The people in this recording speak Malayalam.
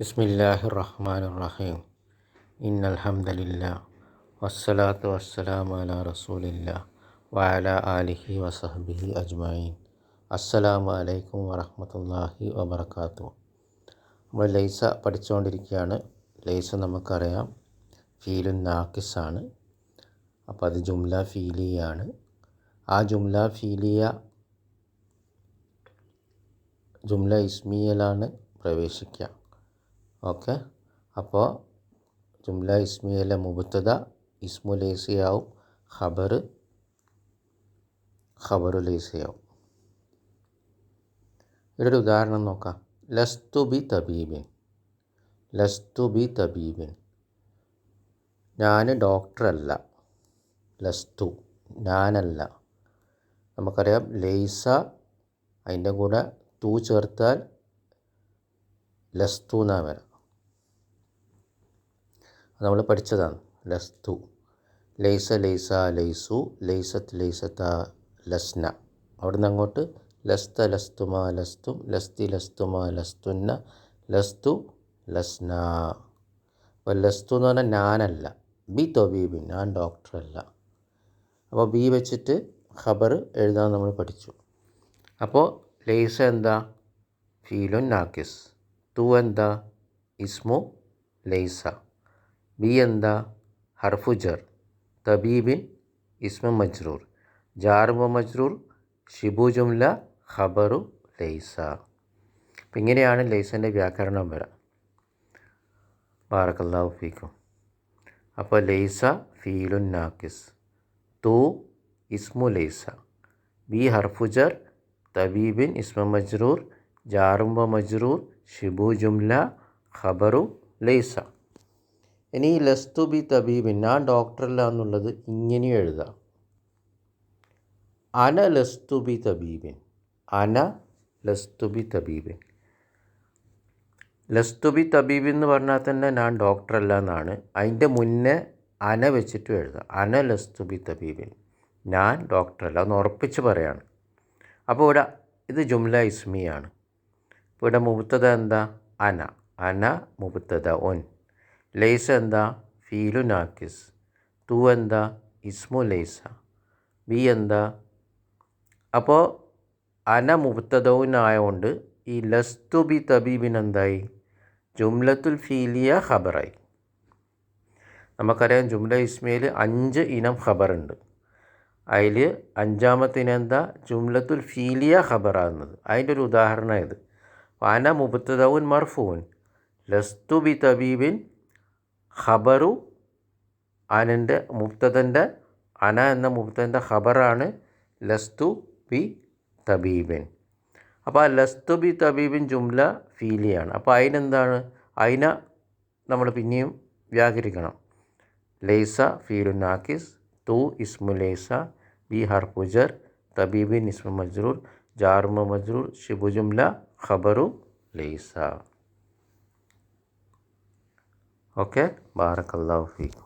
ബിസ്മില്ലാഹി റഹ്മാൻ റഹീം ഇന്നൽഹംദലില്ല വസ്സലാത്തു വസ്സലാം അല റസൂലില്ല വാല ആലിഹി വസഹബിഹി അജ്മൈൻ അസ്സലാമു അലൈക്കും വറഹമത്തല്ലാഹി വബർക്കാത്തു നമ്മൾ ലൈസ പഠിച്ചുകൊണ്ടിരിക്കുകയാണ് ലൈസ നമുക്കറിയാം. ഫീലുൻ നാക്കിസാണ് അപ്പോൾ അത് ജുംല ഫീലിയാണ്. ആ ജുംല ഫീലിയ ജുംല ഇസ്മിയലാണ് പ്രവേശിക്കുക. ഓക്കെ. അപ്പോൾ ജുംല ഇസ്മിയയിലെ മുബത്തത ഇസ്മു ലേസിയാവും ഖബർ ഖബറു ലേസിയാവും ഇവിടെ ഉദാഹരണം നോക്കാം. ലസ്തു ബി തബീബിൻ. ലസ്തു ബി തബീബിൻ. ഞാൻ ഡോക്ടറല്ല. ലസ്തു ഞാനല്ല. നമുക്കറിയാം ലേസ അതിന്റെ കൂടെ തൂ ചേർത്താൽ ലസ്തു എന്നാണ് വരാം. നമ്മൾ പഠിച്ചതാണ്. ലസ്തു. ലൈസ ലൈസ ലൈസു ലൈസത്ത് ലൈസത്ത ലസ്ന. അവിടുന്ന് അങ്ങോട്ട് ലസ്ത ലസ്തുമാ ലസ്തും ലസ്തി ലസ്തുമാ ലസ്തുന്ന ലസ്തു ലസ്ന. അപ്പോൾ ലസ്തു എന്ന് പറഞ്ഞാൽ ഞാനല്ല. ബി തൊബീബിൻ ഞാൻ ഡോക്ടറല്ല. അപ്പോൾ ബി വെച്ചിട്ട് ഖബർ എഴുതാൻ നമ്മൾ പഠിച്ചു. അപ്പോൾ ലൈസ എന്താ? ഫീലുൻ നാക്കിസ് തു എന്താ ഇസ്മു ലൈസ ബി എന്താ ഹർഫുജർ തബീബിൻ ഇസ്മ മജ്റൂർ ജാറുബ മജ്റൂർ ഷിബു ജുംല ഖബറു ലൈസ അപ്പം ഇങ്ങനെയാണ് ലൈസന്റെ വ്യാകരണം വരാം. ബാറക്കല്ലാഹു ഫീക്കും. അപ്പോൾ ലൈസ ഫീലുൻ നാക്കിസ്. തു ഇസ്മു ലൈസ ബി ഹർഫുജർ തബീബിൻ ഇസ്മ മജ്റൂർ ജാറുംബ മജ്റൂർ ഷിബു ജുംല ഖബറു ലൈസ. ഇനി ലസ്തു ബി തബീബിൻ ഞാൻ ഡോക്ടറല്ല എന്നുള്ളത് ഇങ്ങനെ എഴുതാം. അന ലസ്തു ബി തബീബിൻ അന ലസ്തു ബി തബീബിൻ ലസ്തു ബി തബീബ് എന്ന് പറഞ്ഞാൽ തന്നെ ഞാൻ ഡോക്ടറല്ല എന്നാണ്. അതിന്റെ മുന്നേ അന വെച്ചിട്ട് എഴുതാം. അന ലസ്തു ബി തബീബിൻ ഞാൻ ഡോക്ടറല്ല എന്ന് ഉറപ്പിച്ച് പറയാണ്. അപ്പോൾ ഇവിടെ ഇത് ജുംല ഇസ്മിയാണ്. ഇപ്പോൾ ഇവിടെ മുബത്തത എന്താ? അന. അന മുബത്തത ഒൻ. ലൈസ എന്താ? ഫീലു നാക്കിസ്. തു എന്താ? ഇസ്മു ലൈസ. ബി എന്താ? അപ്പോൾ അന മുബത്തതവുനായതുകൊണ്ട് ഈ ലസ്തു ബി തബീബിന് എന്തായി ജുംലത്തുൽ ഫീലിയ ഖബറായി. നമുക്കറിയാം ജുംല ഇസ്മയിൽ അഞ്ച് ഇനം ഖബറുണ്ട്. അതിൽ അഞ്ചാമത്തിനെന്താ ജുംലത്തുൽ ഫീലിയ ഖബറാകുന്നത്. അതിന്റെ ഒരു ഉദാഹരണം ഇത് അന മുബത്തതവുൻ മർഫൂൻ ലസ്തു ബി തബീബിൻ ഖബറു അനന്റെ മുബ്തദന്റെ അന എന്ന മുബ്തദന്റെ ഖബറാണ് ലസ്തു ബി തബീബിൻ അപ്പോൾ ആ ലസ്തു ബി തബീബിൻ ജുംല ഫീലിയാണ് അപ്പോൾ അതിനെന്താണ് അതിന നമ്മൾ പിന്നെയും വ്യാകരിക്കണം ലൈസ ഫീലു നാക്കിസ് തു ഇസ്മു ലൈസ ബി ഹർപുജർ തബീബിൻ ഇസ്മു മജ്റൂർ ജാർമ മജ്റൂർ ഷിബു ജുംല ഖബറു ലൈസ. ഓക്കെ ബാറക്കല്ലാഹു ഫീക്കും.